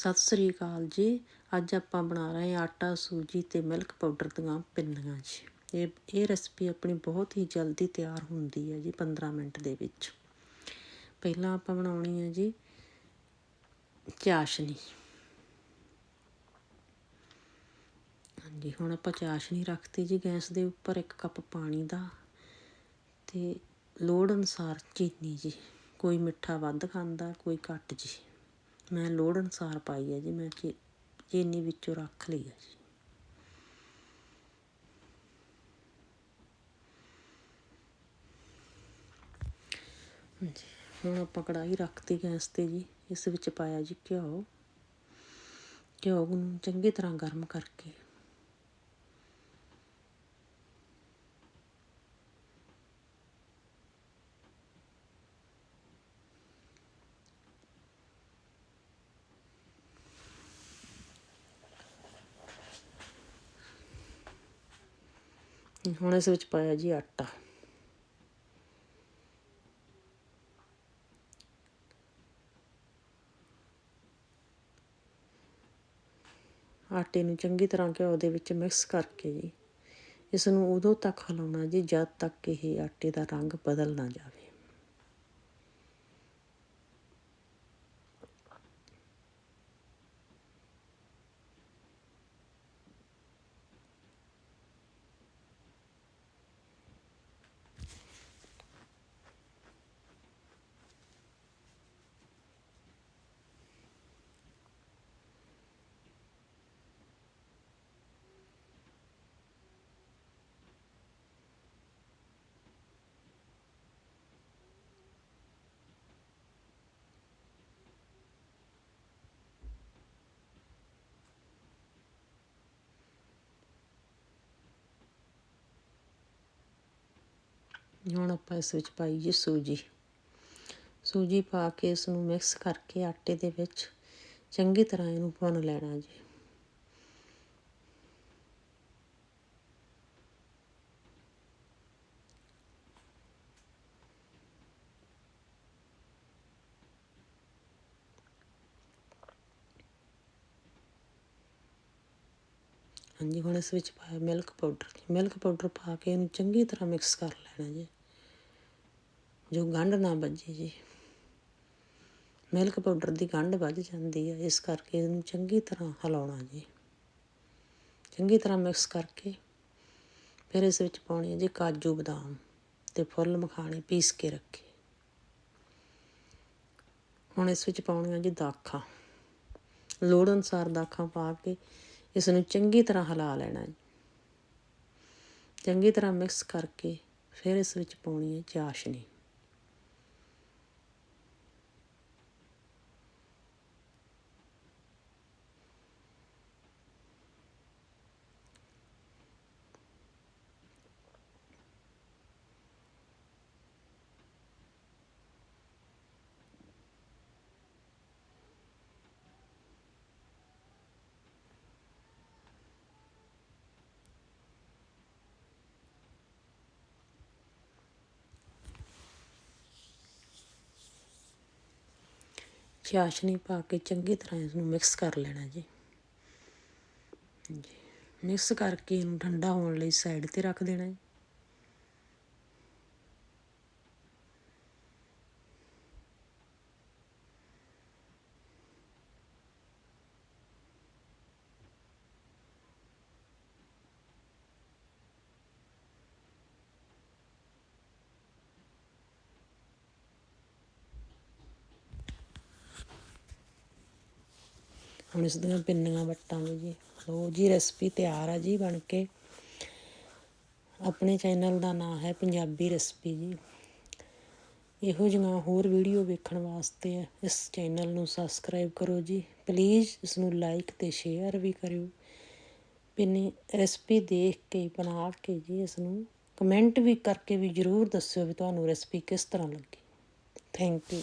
ਸਤਿ ਸ੍ਰੀ ਅਕਾਲ ਜੀ। ਅੱਜ ਆਪਾਂ ਬਣਾ ਰਹੇ ਹਾਂ ਆਟਾ, ਸੂਜੀ ਤੇ ਮਿਲਕ ਪਾਊਡਰ ਦੀਆਂ ਪਿੰਨੀਆਂ ਜੀ। ਇਹ ਇਹ ਰੈਸਪੀ ਆਪਣੀ ਬਹੁਤ ਹੀ ਜਲਦੀ ਤਿਆਰ ਹੁੰਦੀ ਹੈ ਜੀ 15 ਮਿੰਟ ਦੇ ਵਿੱਚ। ਪਹਿਲਾਂ ਆਪਾਂ ਬਣਾਉਣੀ ਹੈ ਜੀ ਚਾਸ਼ਨੀ। ਹਾਂਜੀ, ਹੁਣ ਆਪਾਂ ਚਾਸ਼ਨੀ ਰੱਖਤੀ ਜੀ ਗੈਸ ਦੇ ਉੱਪਰ ਇੱਕ ਕੱਪ ਪਾਣੀ ਦਾ ਤੇ ਲੋੜ ਅਨੁਸਾਰ ਚੀਨੀ ਜੀ। ਕੋਈ ਮਿੱਠਾ ਵੱਧ ਖਾਂਦਾ, ਕੋਈ ਘੱਟ ਜੀ। ਮੈਂ ਲੋੜ ਅਨੁਸਾਰ ਪਾਈ ਹੈ ਜੀ, ਮੈਂ ਚੀਨੀ ਵਿੱਚੋਂ ਰੱਖ ਲਈ ਹੈ ਜੀ। ਜੀ ਹੁਣ ਆਪਾਂ ਕੜਾਈ ਰੱਖਤੀ ਗੈਸ ਤੇ ਜੀ, ਇਸ ਵਿੱਚ ਪਾਇਆ ਜੀ ਘਿਓ। ਘਿਓ ਨੂੰ ਚੰਗੀ ਤਰ੍ਹਾਂ ਗਰਮ ਕਰਕੇ ਹੁਣ ਇਸ ਵਿੱਚ ਪਾਇਆ ਜੀ ਆਟਾ। ਆਟੇ ਨੂੰ ਚੰਗੀ ਤਰ੍ਹਾਂ ਘਿਓ ਦੇ ਵਿੱਚ ਮਿਕਸ ਕਰਕੇ ਜੀ, ਇਸ ਨੂੰ ਉਦੋਂ ਤੱਕ ਹਿਲਾਉਣਾ ਜੀ ਜਦ ਤੱਕ ਇਹ ਆਟੇ ਦਾ ਰੰਗ ਬਦਲ ਨਾ ਜਾਵੇ। ਹੁਣ ਆਪਾਂ ਇਸ ਵਿੱਚ ਪਾਈ ਜੀ ਸੂਜੀ। ਸੂਜੀ ਪਾ ਕੇ ਇਸ ਨੂੰ ਮਿਕਸ ਕਰਕੇ ਆਟੇ ਦੇ ਵਿੱਚ ਚੰਗੀ ਤਰ੍ਹਾਂ ਇਹਨੂੰ ਭੁੰਨ ਲੈਣਾ ਜੀ। ਹਾਂਜੀ, ਹੁਣ ਇਸ ਵਿੱਚ ਪਾਇਆ ਮਿਲਕ ਪਾਊਡਰ ਮਿਲਕ ਪਾਊਡਰ ਪਾ ਕੇ ਇਹਨੂੰ ਚੰਗੀ ਤਰ੍ਹਾਂ ਮਿਕਸ ਕਰ ਲੈਣਾ ਜੀ। ਜੋ ਗੰਢ ਨਾ ਵੱਜੇ ਜੀ। ਮਿਲਕ ਪਾਊਡਰ ਦੀ ਗੰਢ ਵੱਜ ਜਾਂਦੀ ਹੈ ਇਸ ਕਰਕੇ ਇਹਨੂੰ ਚੰਗੀ ਤਰ੍ਹਾਂ ਹਿਲਾਉਣਾ ਜੀ। ਚੰਗੀ ਤਰ੍ਹਾਂ ਮਿਕਸ ਕਰਕੇ ਫਿਰ ਇਸ ਵਿੱਚ ਪਾਉਣੇ ਹੈ ਜੀ ਕਾਜੂ ਬਦਾਮ ਤੇ ਫੁੱਲ ਮਖਾਣੇ ਪੀਸ ਕੇ ਰੱਖੇ। ਹੁਣ ਇਸ ਵਿੱਚ ਪਾਉਣੇ ਆ ਜੀ ਦਾਖਾਂ। ਲੋੜ ਅਨੁਸਾਰ ਦਾਖਾਂ ਪਾ ਕੇ ਇਸ ਨੂੰ ਚੰਗੀ ਤਰ੍ਹਾਂ ਹਿਲਾ ਲੈਣਾ ਹੈ ਚੰਗੀ ਤਰ੍ਹਾਂ ਮਿਕਸ ਕਰਕੇ ਫਿਰ ਇਸ ਵਿੱਚ ਪਾਉਣੀ ਹੈ ਚਾਸ਼ਨੀ। ਚਾਸ਼ਨੀ ਪਾ ਕੇ ਚੰਗੀ ਤਰ੍ਹਾਂ ਇਸ ਨੂੰ ਮਿਕਸ ਕਰ ਲੈਣਾ ਜੀ। ਜੀ ਮਿਕਸ ਕਰਕੇ ਇਹਨੂੰ ਠੰਡਾ ਹੋਣ ਲਈ ਸਾਈਡ ਤੇ ਰੱਖ ਦੇਣਾ ਹੈ। ਹੁਣ ਇਸ ਦੀਆਂ ਪਿੰਨੀਆਂ ਵਟਾਂਗੇ ਜੀ। ਲੋ ਜੀ ਰੈਸਪੀ ਤਿਆਰ ਆ ਜੀ ਬਣ ਕੇ। ਆਪਣੇ ਚੈਨਲ ਦਾ ਨਾਮ ਹੈ ਪੰਜਾਬੀ ਰੈਸਪੀ ਜੀ। ਇਹੋ ਜਿਹੀਆਂ ਹੋਰ ਵੀਡੀਓ ਵੇਖਣ ਵਾਸਤੇ ਇਸ ਚੈਨਲ ਨੂੰ ਸਬਸਕ੍ਰਾਈਬ ਕਰੋ ਜੀ। ਪਲੀਜ਼ ਇਸ ਨੂੰ ਲਾਈਕ ਤੇ ਸ਼ੇਅਰ ਵੀ ਕਰਿਓ। ਪਿੰਨੀ ਰੈਸਪੀ ਦੇਖ ਕੇ, ਬਣਾ ਕੇ ਜੀ ਇਸ ਨੂੰ ਕਮੈਂਟ ਵੀ ਕਰਕੇ ਵੀ ਜਰੂਰ ਦੱਸਿਓ ਵੀ ਤੁਹਾਨੂੰ ਰੈਸਪੀ ਕਿਸ ਤਰ੍ਹਾਂ ਲੱਗੀ। Thank you